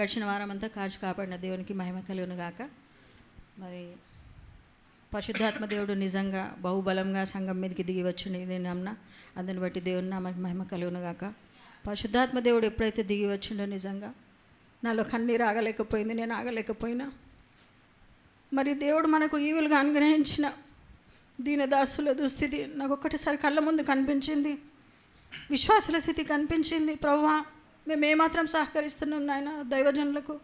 గడిచిన వారం అంతా కాచి కాపాడిన దేవునికి మహిమ కలుగునుగాక మరి పరిశుద్ధాత్మ దేవుడు నిజంగా బహుబలంగా సంఘం మీదకి దిగి వచ్చింది ఇది నమ్న అందుని బట్టి దేవుని నామకి మహిమ కలుగునుగాక పరిశుద్ధాత్మ దేవుడు ఎప్పుడైతే దిగి వచ్చిండో నిజంగా నాలో కన్నీరు ఆగలేకపోయింది నేను ఆగలేకపోయినా మరి దేవుడు మనకు ఈవులుగా అనుగ్రహించిన దీనదాసుల దుస్థితి నాకు ఒక్కటిసారి కళ్ళ ముందు కనిపించింది విశ్వాసుల స్థితి కనిపించింది ప్రవ్వా. మేము ఏమాత్రం సహకరిస్తున్నాం నాయన. దైవజనులకు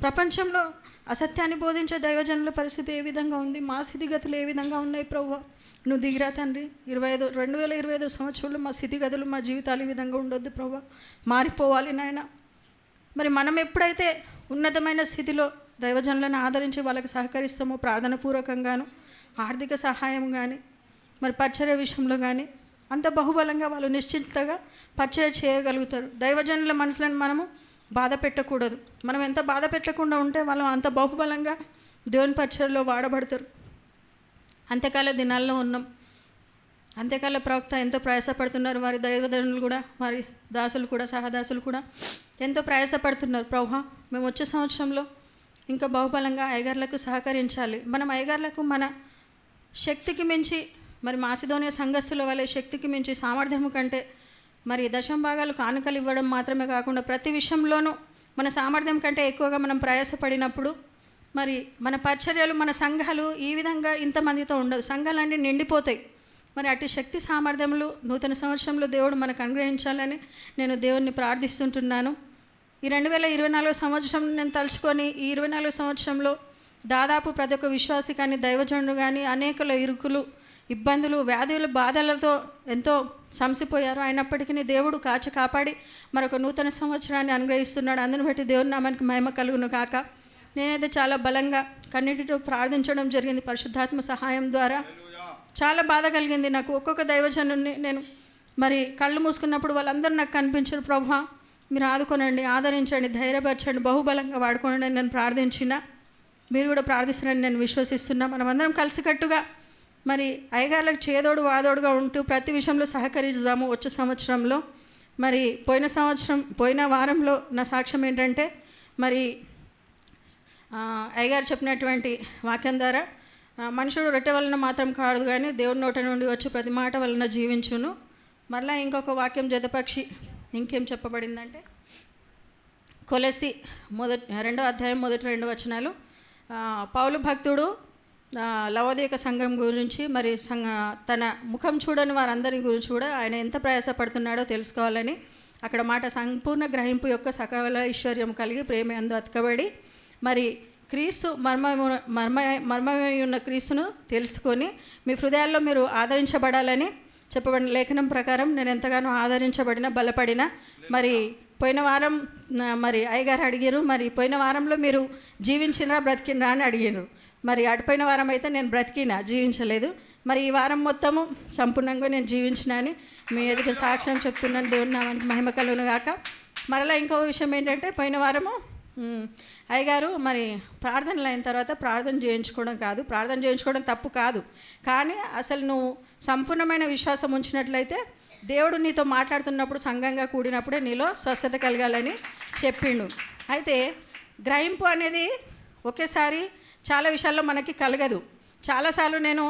ప్రపంచంలో అసత్యాన్ని బోధించే దైవజనుల పరిస్థితి ఏ విధంగా ఉంది? మా స్థితిగతులు ఏ విధంగా ఉన్నాయి ప్రభు నువ్వు దిగిరా తండ్రి. ఇరవై ఐదు రెండు వేల ఇరవై ఐదు సంవత్సరంలో మా స్థితిగతులు మా జీవితాలు ఈ విధంగా ఉండొద్దు ప్రభు మారిపోవాలి నాయన. మరి మనం ఎప్పుడైతే ఉన్నతమైన స్థితిలో దైవజనులను ఆదరించి వాళ్ళకి సహకరిస్తామో ప్రార్థనపూర్వకంగాను ఆర్థిక సహాయం కానీ మరి పరిచర్య విషయంలో కానీ అంత బహుబలంగా వాళ్ళు నిశ్చింతగా పరిచయం చేయగలుగుతారు. దైవజనుల మనసులను మనము బాధ పెట్టకూడదు. మనం ఎంత బాధ పెట్టకుండా ఉంటే వాళ్ళు అంత బహుబలంగా దేవుని పరిచయలో వాడబడతారు. అంత్యకాల దినాల్లో ఉన్నాం. అంత్యకాల ప్రవక్త ఎంతో ప్రయాసపడుతున్నారు. వారి దైవజనులు కూడా వారి దాసులు కూడా సహదాసులు కూడా ఎంతో ప్రయాసపడుతున్నారు. ప్రభా మేము వచ్చే సంవత్సరంలో ఇంకా బహుబలంగా అయ్యగార్లకు సహకరించాలి. మనం అయ్యగార్లకు మన శక్తికి మించి మరి మాసిధోనియ సంఘస్థుల వలె శక్తికి మించి సామర్థ్యము కంటే మరి దశం భాగాలు కానుకలు ఇవ్వడం మాత్రమే కాకుండా ప్రతి విషయంలోనూ మన సామర్థ్యం కంటే ఎక్కువగా మనం ప్రయాసపడినప్పుడు మరి మన పరిచర్యలు మన సంఘాలు ఈ విధంగా ఇంతమందితో ఉండదు సంఘాలన్నీ నిండిపోతాయి. మరి అటు శక్తి సామర్థ్యములు నూతన సంవత్సరంలో దేవుడు మనకు అనుగ్రహించాలని నేను దేవుణ్ణి ప్రార్థిస్తుంటున్నాను. ఈ రెండు వేల ఇరవై నాలుగో సంవత్సరం నేను తలుచుకొని ఈ ఇరవై నాలుగో సంవత్సరంలో దాదాపు ప్రతి ఒక్క విశ్వాసి కానీ దైవజనుడు కానీ అనేకల ఇరుకులు ఇబ్బందులు వ్యాధుల బాధలతో ఎంతో సంసిపోయారు. అయినప్పటికీ దేవుడు కాచి కాపాడి మరొక నూతన సంవత్సరాన్ని అనుగ్రహిస్తున్నాడు. అందుని బట్టి దేవుని నామానికి మహిమ కలుగును కాక నేనైతే చాలా బలంగా కన్నిటితో ప్రార్థించడం జరిగింది పరిశుద్ధాత్మ సహాయం ద్వారా. చాలా బాధ కలిగింది నాకు. ఒక్కొక్క దైవజనుని నేను మరి కళ్ళు మూసుకున్నప్పుడు వాళ్ళందరూ నాకు కనిపించారు ప్రభా మీరు ఆదుకోనండి ఆదరించండి ధైర్యపరచండి బహుబలంగా వాడుకోండి నేను ప్రార్థించిన. మీరు కూడా ప్రార్థిస్తున్నారని నేను విశ్వసిస్తున్నా. మనమందరం కలిసికట్టుగా మరి అయ్యగారులకు చేదోడు వాదోడుగా ఉంటూ ప్రతి విషయంలో సహకరిద్దాము వచ్చే సంవత్సరంలో. మరి పోయిన సంవత్సరం పోయిన వారంలో నా సాక్ష్యం ఏంటంటే మరి అయ్యగారు చెప్పినటువంటి వాక్యం ద్వారా మనుషుడు రొట్టె వలన మాత్రం కాదు కానీ దేవుడి నోట నుండి వచ్చే ప్రతి మాట వలన జీవించును. మళ్ళీ ఇంకొక వాక్యం జతపక్షి ఇంకేం చెప్పబడిందంటే కొలసి మొదటి రెండో అధ్యాయం మొదటి రెండు వచనాలు పౌలు భక్తుడు ఆ, సంఘం గురించి మరి సంఘ తన ముఖం చూడని వారందరి గురించి కూడా ఆయన ఎంత ప్రయాసపడుతున్నాడో తెలుసుకోవాలని అక్కడ మాట సంపూర్ణ గ్రహింపు యొక్క సకల ఐశ్వర్యం కలిగి ప్రేమ అందు అతకబడి మరి క్రీస్తు మర్మ మర్మ మర్మమై ఉన్న క్రీస్తును తెలుసుకొని మీ హృదయాల్లో మీరు ఆదరించబడాలని చెప్పబడిన లేఖనం ప్రకారం నేను ఎంతగానో ఆదరించబడిన బలపడిన మరి పోయిన వారం మరి అయ్యగారు అడిగారు మరి పోయిన వారంలో మీరు జీవించినరా బ్రతికినరా అని అడిగారు. మరి అడిపోయిన వారం అయితే నేను బ్రతికినా జీవించలేదు. మరి ఈ వారం మొత్తము సంపూర్ణంగా నేను జీవించినని మీ ఎదుట సాక్ష్యం చెప్తున్నాను దేవుని నామానికి మహిమ కలుగును గాక. మరలా ఇంకో విషయం ఏంటంటే పోయిన వారము అయ్యగారు మరి ప్రార్థనలు అయిన తర్వాత ప్రార్థన చేయించుకోవడం కాదు. ప్రార్థన చేయించుకోవడం తప్పు కాదు. కానీ అసలు నువ్వు సంపూర్ణమైన విశ్వాసం ఉంచినట్లయితే దేవుడు నీతో మాట్లాడుతున్నప్పుడు సంఘంగా కూడినప్పుడే నీలో స్వస్థత కలగాలని చెప్పిండు. అయితే గ్రహింపు అనేది ఒకేసారి చాలా విషయాల్లో మనకి కలగదు. చాలాసార్లు నేను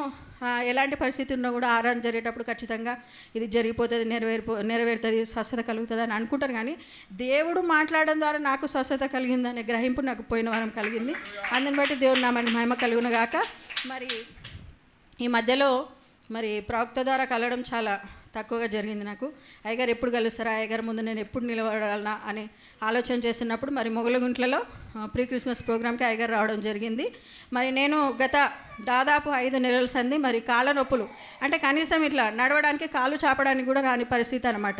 ఎలాంటి పరిస్థితి ఉన్నా కూడా ఆరాధన జరిగేటప్పుడు ఖచ్చితంగా ఇది జరిగిపోతుంది నెరవేరిపో నెరవేరుతుంది స్వస్థత కలుగుతుంది అని అనుకుంటాను. కానీ దేవుడు మాట్లాడడం ద్వారా నాకు స్వస్థత కలిగిందనే గ్రహింపు నాకు పోయిన వారం కలిగింది. అందుని బట్టి దేవుడు నా మహిమ కలుగును గాక. మరి ఈ మధ్యలో మరి ప్రవక్త ద్వారా కలవడం చాలా తక్కువగా జరిగింది నాకు. అయ్యగారు ఎప్పుడు కలుస్తారా? అయ్యగారు ముందు నేను ఎప్పుడు నిలబడాలనా? అని ఆలోచన చేస్తున్నప్పుడు మరి మొగలగుంట్లలో ప్రీ క్రిస్మస్ ప్రోగ్రామ్కి అయ్యగారు రావడం జరిగింది. మరి నేను గత దాదాపు ఐదు నెలల సంది మరి కాళ్ళ నొప్పులు అంటే కనీసం ఇట్లా నడవడానికి కాలు చాపడానికి కూడా రాని పరిస్థితి అనమాట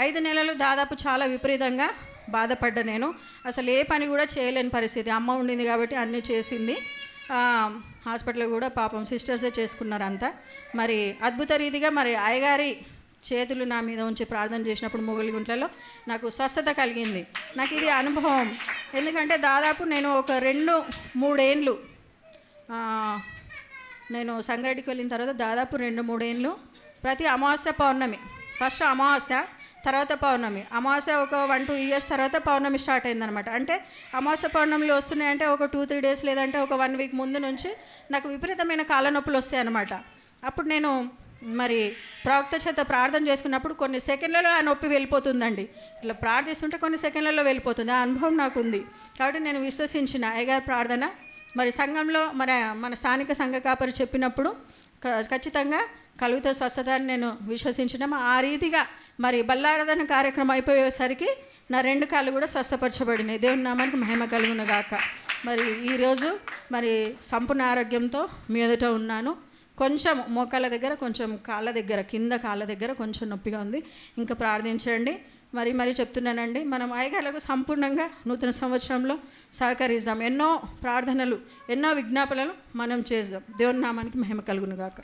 ఐదు నెలలు దాదాపు చాలా విపరీతంగా బాధపడ్డా నేను. అసలు ఏ పని కూడా చేయలేని పరిస్థితి. అమ్మ ఉండింది కాబట్టి అన్నీ చేసింది. హాస్పిటల్ కూడా పాపం సిస్టర్సే చేసుకున్నారు అంతా మరి అద్భుత రీతిగా మరి అయ్యగారి చేతులు నా మీద ఉంచి ప్రార్థన చేసినప్పుడు మొగలి గుంట్లలో నాకు స్వస్థత కలిగింది. నాకు ఇది అనుభవం. ఎందుకంటే దాదాపు నేను ఒక రెండు మూడేండ్లు నేను సంగారెడ్డికి వెళ్ళిన తర్వాత దాదాపు రెండు మూడేళ్ళు ప్రతి అమావాస్య పౌర్ణమి ఫస్ట్ అమావాస్య తర్వాత పౌర్ణమి. అమావాస్య ఒక వన్ టూ ఇయర్స్ తర్వాత పౌర్ణమి స్టార్ట్ అయిందనమాట అంటే అమావాస్య పౌర్ణమిలు వస్తున్నాయంటే ఒక టూ త్రీ డేస్ లేదంటే ఒక వన్ వీక్ ముందు నుంచి నాకు విపరీతమైన కాళ్ళ నొప్పులు వస్తాయి అనమాట అప్పుడు నేను మరి ప్రవక్త చేత ప్రార్థన చేసుకున్నప్పుడు కొన్ని సెకండ్లలో ఆ నొప్పి వెళ్ళిపోతుందండి. ఇట్లా ప్రార్థిస్తుంటే కొన్ని సెకండ్లలో వెళ్ళిపోతుంది. ఆ అనుభవం నాకు ఉంది కాబట్టి నేను విశ్వసించిన అయ్యగారి ప్రార్థన. మరి సంఘంలో మన మన స్థానిక సంఘ కాపరి చెప్పినప్పుడు ఖచ్చితంగా కలుగుతో స్వస్థత అని నేను విశ్వసించడం ఆ రీతిగా మరి బల్లాడదన కార్యక్రమం అయిపోయేసరికి నా రెండు కాళ్ళు కూడా స్వస్థపరచబడినాయి. దేవుని నామానికి మహిమ కలుగును గాక మరి ఈరోజు మరి సంపూర్ణ ఆరోగ్యంతో మీ ఎదుట ఉన్నాను. కొంచెం మోకాళ్ళ దగ్గర కొంచెం కాళ్ళ దగ్గర కింద కాళ్ళ దగ్గర కొంచెం నొప్పిగా ఉంది. ఇంకా ప్రార్థించండి. మరి మరి చెప్తున్నానండి మనం అయ్యగారులకు సంపూర్ణంగా నూతన సంవత్సరంలో సహకరిద్దాం. ఎన్నో ప్రార్థనలు ఎన్నో విజ్ఞాపనలు మనం చేద్దాం. దేవుని నామానికి మహిమ కలుగును గాక